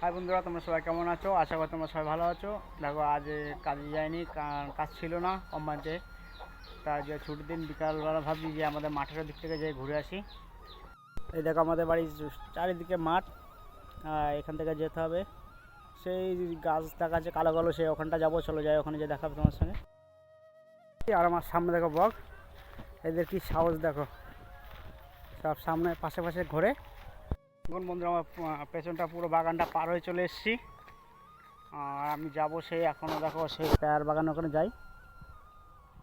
High বন্ধুরা, তোমরা সবাই কেমন আছো? আশা করি তোমরা সবাই ভালো আছো। দেখো, আজ কাজে যাইনি কা- কাজ ছিল না কোম্পানিতে তা যে ছুটির দিন, বিকালবেলা ভাবছি যে আমাদের মাঠের দিক থেকে যাই ঘুরে আসি। এই দেখো, আমাদের বাড়ির চারিদিকে মাঠ এখান থেকে যেতে হবে। সেই গাছ দেখা আছে কালো কালো, সেই ওখানটা যাব, চলো যাই, ওখানে যে দেখাবে তোমার সঙ্গে। আর আমার সামনে দেখো বক, এদের কি সাহস দেখো। সব সামনে, পাশে পাশে ঘোরে। এখন বন্ধুরা, আমার পেছনটা পুরো বাগানটা পার হয়ে চলে এসেছি। আর আমি যাব সেই এখনও দেখো সেই পেয়ার বাগান, ওখানে যাই।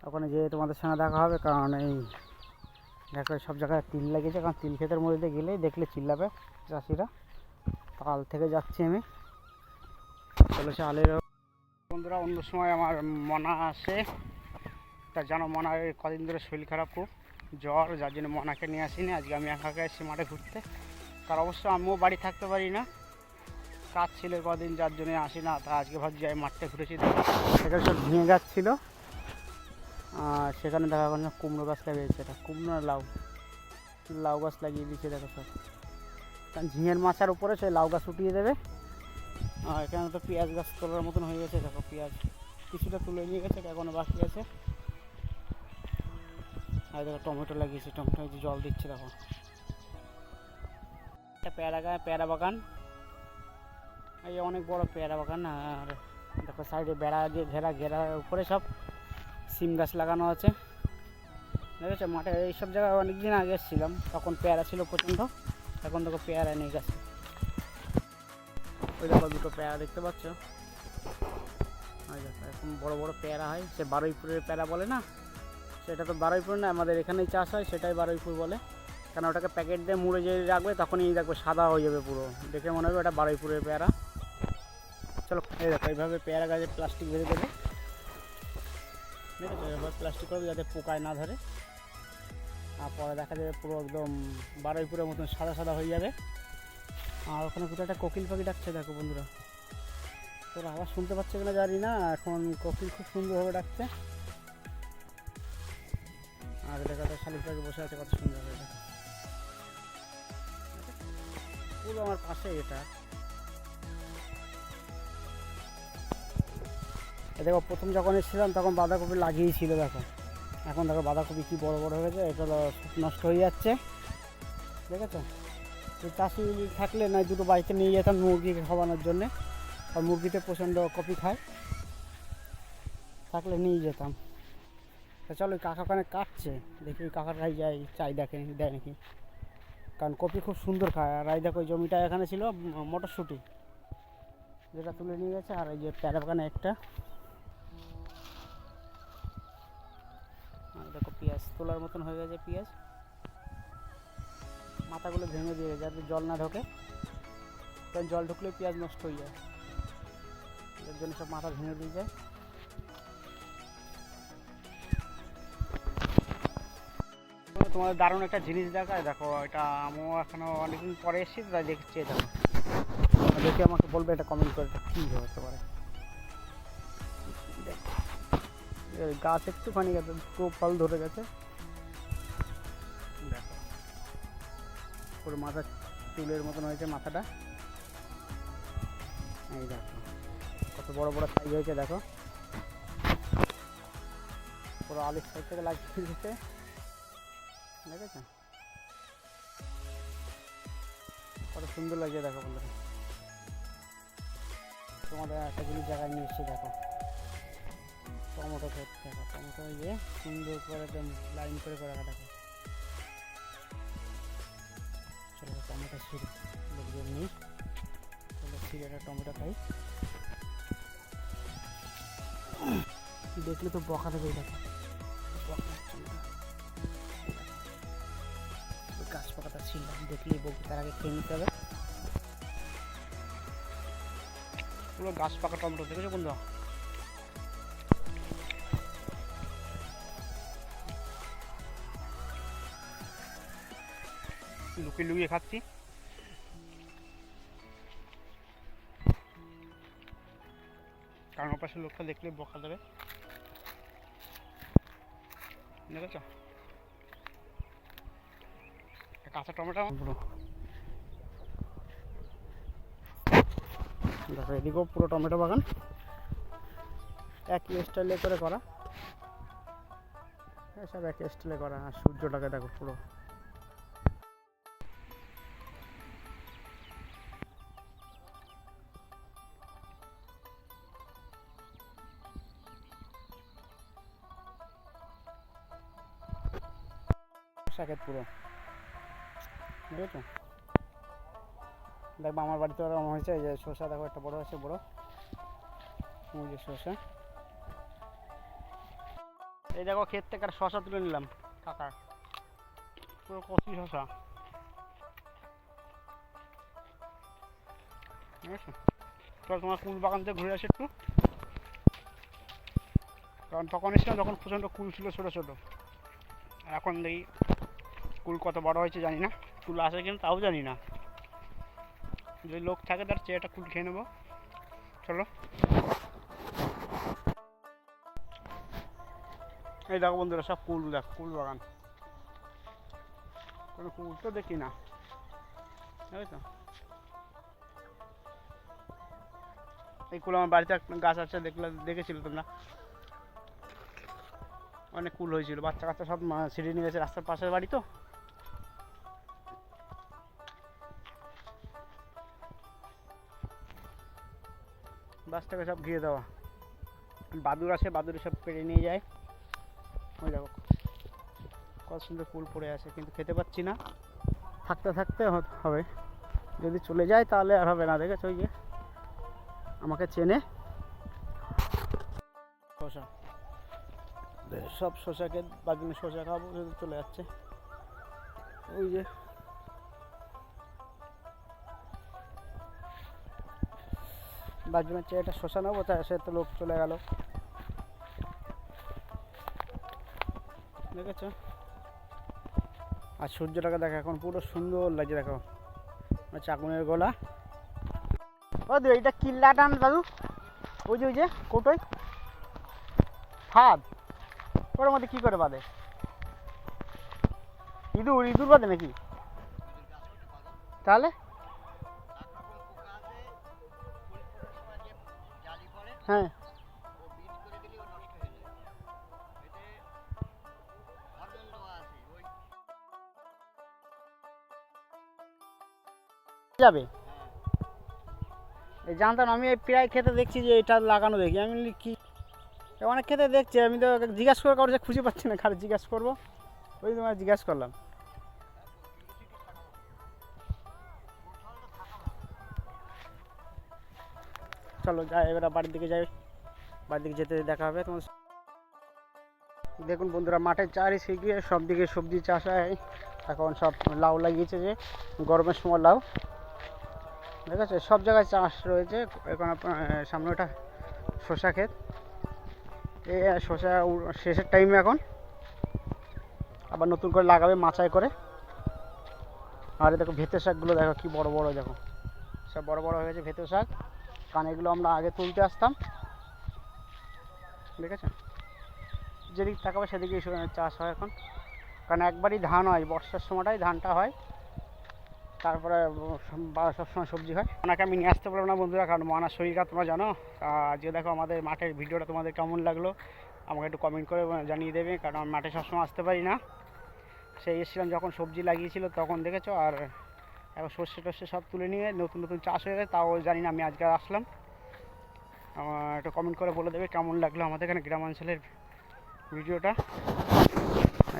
ওখানে যেয়ে তোমাদের সঙ্গে দেখা হবে, কারণ এই দেখো সব জায়গায় তিল লেগেছে, কারণ তিল ক্ষেতের মধ্যে গেলেই দেখলে চিল্লাবে চাষিরা। কাল থেকে যাচ্ছি আমি। চলেছে আলের বন্ধুরা, অন্য সময় আমার মনা আসে। তা জানো এই কদিন ধরে শরীর খারাপ খুব। জ্বর, যার জন্য মনাকে নিয়ে আসিনি। আজকে আমি একা এসেছি মাঠে ঘুরতে। তার অবশ্য আমিও বাড়ি থাকতে পারি না। কাজ ছিল কদিন, যার জন্য আসি না। তা আজকে ভাবছি যাই মাঠটা ঘুরেছি সেখানে সব ভেঙে গাছ ছিল। আর সেখানে দেখা গেল কুমড়ো গাছ লাগিয়েছে এটা কুমড়ো লাউ। লাউ গাছ লাগিয়ে দিয়েছে, দেখো সব। কারণ ঝিঙের মাছার উপরে সেই লাউ গাছ উঠিয়ে দেবে। আর এখানে তো পেঁয়াজ গাছ তোলার মতন হয়ে গেছে। দেখো পেঁয়াজ কিছুটা তুলে নিয়ে গেছে এখনও বাকি আছে। আর দেখো টমেটো লাগিয়েছে। টমেটো জল দিচ্ছে, দেখো। একটা পেয়ারা পেয়ারা বাগান। এই অনেক বড় পেয়ারা বাগান, আর দেখো সাইডে বেড়া দিয়ে ঘেরা ঘেরার উপরে সব সিম গাছ লাগানো আছে। দেখেছ? মাঠে এইসব জায়গায় অনেক দিন আগে এসেছিলাম, তখন পেয়ারা ছিল প্রচণ্ড। এখন দেখো পেয়ারা নেই গাছে। ওই দেখো দুটো পেয়ারা দেখতে পাচ্ছ। এখন বড় বড় পেয়ারা হয়। সে বারুইপুরের পেয়ারা বলে না? সেটা তো বারুইপুর না, আমাদের এখানেই চাষ হয়, সেটাই বারুইপুর বলে। কারণ ওটাকে প্যাকেট দিয়ে মুড়ে যে রাখবে তখনই দেখবে সাদা হয়ে যাবে পুরো। দেখে মনে হবে ওটা বারুইপুরের পেয়ারা। চলো, এই দেখো, এইভাবে পেয়ারা গাছে প্লাস্টিক বেঁধে দেবে। দেখেছ? এবার প্লাস্টিক করবে যাতে পোকায় না ধরে। আর পরে দেখা যাবে পুরো একদম বারুইপুরের মতন সাদা সাদা হয়ে যাবে। আর ওখানে কোথাও একটা কোকিল পাখি ডাকছে, দেখো বন্ধুরা। তোরা আবার শুনতে পাচ্ছে কিনা জানি না, এখন কোকিল খুব সুন্দরভাবে ডাকছে। আর দেখা তো শালিক পাখি বসে আছে, কত সুন্দর পুরো আমার পাশে এটা। দেখো, প্রথম যখন এসেছিলাম, তখন বাঁধাকপি লাগিয়েছিল, দেখো। এখন দেখো, বাঁধাকপি কি বড় বড় হয়ে গেছে এটা নষ্ট হয়ে যাচ্ছে। দেখেছ? তো চাষি থাকলে না, দুটো বাড়িতে নিয়ে যেতাম মুরগিকে খাওয়ানোর জন্যে, আর মুরগিতে প্রচণ্ড কপি খায়। থাকলে নিয়ে যেতাম। তা চলো কাকা ওখানে কাটছে। দেখি ওই কাকাটাই যাই চাই দেখে দেয় নাকি? কারণ কপি খুব সুন্দর খায়। আর এই দেখো জমিটা এখানে ছিল মটরশুঁটি। যেটা তুলে নিয়ে গেছে, আর এই যে প্যারা বাগানে একটা দেখো পেঁয়াজ, তোলার মতন হয়ে গেছে পেঁয়াজ। মাথাগুলো ভেঙে দিয়ে যাতে জল না ঢোকে। কারণ জল ঢুকলে পেঁয়াজ নষ্ট হয়ে যায়। এর জন্য সব মাথা ভেঙে দিয়ে যায়। তোমাদের দারুণ একটা জিনিস দেখায়। দেখো, এটা আমিও এখনও অনেকদিন পরে এসেছি, তাই দেখছি এটা। দেখে আমাকে বলবে এটা কমেন্ট করে এটা কী হতে পারে। গাছ একটুখানি গেছে, পুরো ফল ধরে গেছে। দেখো, পুরো মাথা চুলের মতন হয়েছে মাথাটা। এই দেখো, কত বড় বড় সাইজ হয়েছে, দেখো। পুরো আলুর সাইড থেকে লাগিয়ে দিয়েছে। দেখেছ কত সুন্দর লাগছে দেখো বন্ধুরা। তোমাদের একটা জিনিস জায়গায় নিয়ে এসেছি, দেখো। টমেটো ক্ষেত দেখো, টমেটো ইয়ে সুন্দর করে একদম লাইন করে করে রাখা, দেখো। চলো, টমেটো ছিঁড়ি লোকজন নেই। চলো, ছিঁড়ে একটা টমেটো খাই। দেখলে তো বকা দেবে দেখো। বকা হচ্ছে না। ওই গাছ পাকাটা ছিলাম দেখলেই বলব তার আগে খেয়ে নিতে হবে। পুরো গাছ পাকা টমেটো দেখেছ বন্ধু লুকিয়ে লুকিয়ে খাচ্ছি। কারণ পাশে লোকটা দেখলে বকা দেবে। দেখেছ? কাঁচা টমেটো। পুরো। দেখো, এদিকেও পুরো টমেটো বাগান। একই স্টাইলে করে করা। হ্যাঁ সব একই স্টাইলে করা। আর সূর্যটাকে দেখো পুরো। শাকের পুরো। বুঝেছ? দেখব আমার বাড়িতে ওরকম হয়েছে, এই যে শসা দেখো, একটা বড় আছে বড়। ওই যে শসা এই দেখো, ক্ষেত থেকে একটা শসা তুলে নিলাম কাকা পুরো কচি শসা ঠিক চল, তোমার কুল বাগান থেকে ঘুরে আসি একটু। কারণ তখন এসেছিলাম, যখন প্রচণ্ড কুল ছিল ছোটো ছোটো। এখন দেখি, কুল কত বড় হয়েছে জানি না। কুল আসে কিনা তাও জানি না। যদি লোক থাকে তার চেয়ে একটা কুল খেয়ে নেব। চলো। এই দেখো বন্ধুরা, সব কুল, দেখ, কুল বাগান। কোনো কুল তো দেখি না। বুঝছ এই কুল আমার বাড়িতে একটা গাছ আছে, দেখলে দেখেছিল তোমরা? অনেক কুল হয়েছিল। বাচ্চা কাচ্চা সব ছিঁড়ে নিয়ে গেছে রাস্তার পাশের বাড়ি তো। বাসটাকে সব ঘিরে দেওয়া। বাদুর আছে বাদুরে সব পেড়ে নিয়ে যায়। ওই দেখো, কত সুন্দর ফুল পড়ে আছে, কিন্তু খেতে পাচ্ছি না। থাকতে থাকতে হবে। যদি চলে যায় তাহলে আর হবে না, দেখেছ ওই যে? আমাকে চেনে। শশা সব শশাকে বাগিনে শশা খাব যদি চলে যাচ্ছে। ওই যে। বাজবের চেয়ে একটা শশা নেব তাই সে তো লোক চলে গেল। দেখেছ? আর সূর্যটাকে দেখো, এখন পুরো সুন্দর লাগছে, দেখো। চাকুনের গলা। ও দু, এইটা কিল্লা টান, দাদু। ওই যে ওই যে, কোটোই। ফাঁদ ওর মধ্যে কী করে বাঁধে? ইঁদুর ইঁদুর বাঁধে নাকি? তাহলে? হ্যাঁ। যাবে? জানতাম আমি এই প্রায় খেতে দেখছি যে এটা লাগানো দেখি। আমি কি? অনেক খেতে দেখছি, আমি তো জিজ্ঞাসা করে যে খুঁজে পাচ্ছি না খালি জিজ্ঞাসা করব। ওই তোমার জিজ্ঞাসা করলাম। চলো, যাই, এবার বাড়ির দিকে যাই। বাড়ির দিকে যেতে দেখা হবে তোমার দেখুন বন্ধুরা মাঠের চারিদিকে সব দিকে সবজি চাষ হয়। এখন সব লাউ লাগিয়েছে যে, গরমের সময় লাউ। ঠিক আছে, সব জায়গায় চাষ রয়েছে। এখন সামনে ওটা শসা ক্ষেত। এই শসা শেষের টাইমে এখন। আবার নতুন করে লাগাবে মাচায় করে। আর দেখো ভেতে শাকগুলো দেখো, কি বড় বড় দেখো। সব বড় বড় হয়ে গেছে ভেতে শাক। কারণ এগুলো আমরা আগে তুলতে আসতাম। আছে? যেদিকে তাকাবে সেদিকেই সু- চাষ হয় এখন। কারণ একবারই ধান হয়, বর্ষার সময়টাই ধানটা হয়। তারপরে সবসময় সবজি হয়। ওনাকে আমি নিয়ে আসতে পারব না বন্ধুরা, কারণ মানার শরীর খারাপ তোমরা জানো। যে দেখো আমাদের মাঠের ভিডিওটা তোমাদের কেমন লাগল, আমাকে একটু কমেন্ট করে জানিয়ে দেবে, কারণ মাঠে সবসময় আসতে পারি না। সেই এসেছিলাম যখন সবজি লাগিয়েছিল তখন দেখেছ, আর এখন সর্ষে টর্ষে সব তুলে নিয়ে নতুন নতুন চাষ হয়ে গেছে, তাও জানি না আমি আজকে আসলাম। আমার একটু কমেন্ট করে বলে দেবে কেমন লাগল আমাদের এখানে গ্রামাঞ্চলের ভিডিওটা।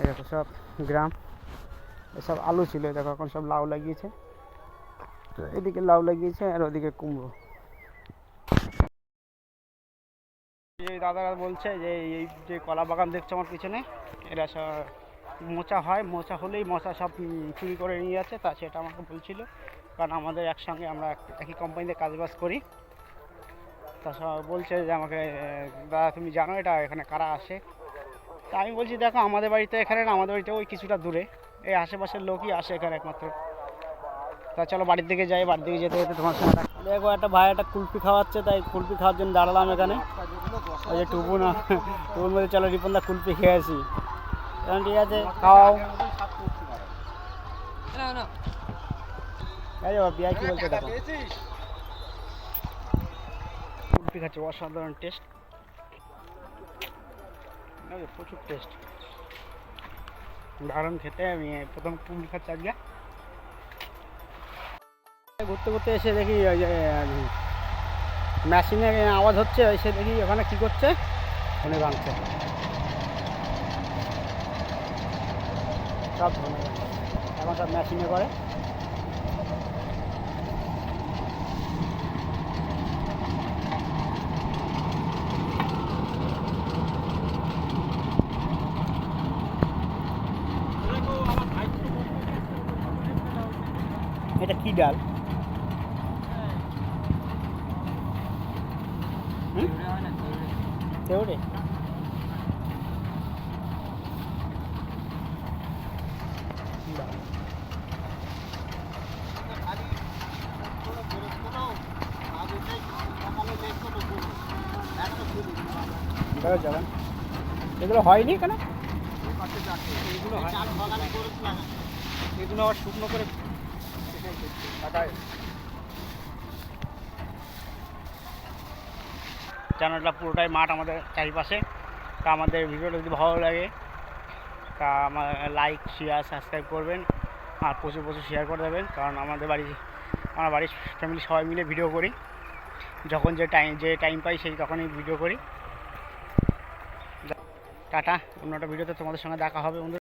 দেখো সব গ্রাম এসব আলু ছিল দেখো এখন সব লাউ লাগিয়েছে। তো এদিকে লাউ লাগিয়েছে আর ওদিকে কুমড়ো। দাদারা বলছে যে এই যে কলা বাগান দেখছ আমার পিছনে, এরা সব মোচা হয় মোচা হলেই মোচা সব চুরি করে নিয়ে যাচ্ছে তা সেটা আমাকে বলছিল। কারণ আমাদের একসঙ্গে আমরা এক- একই কোম্পানিতে কাজবাজ করি। তা সব বলছে যে আমাকে দাদা তুমি জানো এটা এখানে কারা আসে? তা আমি বলছি দেখো আমাদের বাড়িতে এখানে না আমাদের বাড়িতে ওই কিছুটা দূরে। এই আশেপাশের লোকই আসে এখানে একমাত্র। তা চলো বাড়ির দিকে যাই বাড়ির দিকে যেতে যেতে তোমার সঙ্গে দেখো একটা ভাই একটা কুলপি খাওয়াচ্ছে তাই কুলপি খাওয়ার জন্য দাঁড়ালাম এখানে। ওই যে টুবু না টুবুর মধ্যে চলো রিপনদা কুলপি খেয়ে আসি। এখন ঠিক আছে খাওয়াও। এই যে বিয়াই কি বলছে দেখো। পাপড়ি খাচ্ছে অসাধারণ টেস্ট প্রচুর টেস্ট দারুণ খেতে আমি প্রথম পুমড়ি খাচ্ছি আজকে। ঘুরতে ঘুরতে এসে দেখি ওই যে মেশিনে আওয়াজ হচ্ছে এসে দেখি ওখানে কি করছে। ধনে ভাঙছে। সব ধরনের এখন সব মেশিনে করে। এটা কী ডাল? বেরো যাবেন। এগুলো হয়নি কেন এগুলো এগুলো আবার শুকনো করে চ্যানেলটা পুরোটাই মাঠ আমাদের চারিপাশে। তা আমাদের ভিডিওটা যদি ভালো লাগে, তা আমার লাইক শেয়ার সাবস্ক্রাইব করবেন আর প্রচুর প্রচুর শেয়ার করে দেবেন। কারণ আমাদের বাড়ি, আমার বাড়ির ফ্যামিলি সবাই মিলে ভিডিও করি। যখন যে টাইম যে টাইম পাই সেই তখনই ভিডিও করি। টাটা অন্য একটা ভিডিওতে তোমাদের সঙ্গে দেখা হবে বন্ধুরা।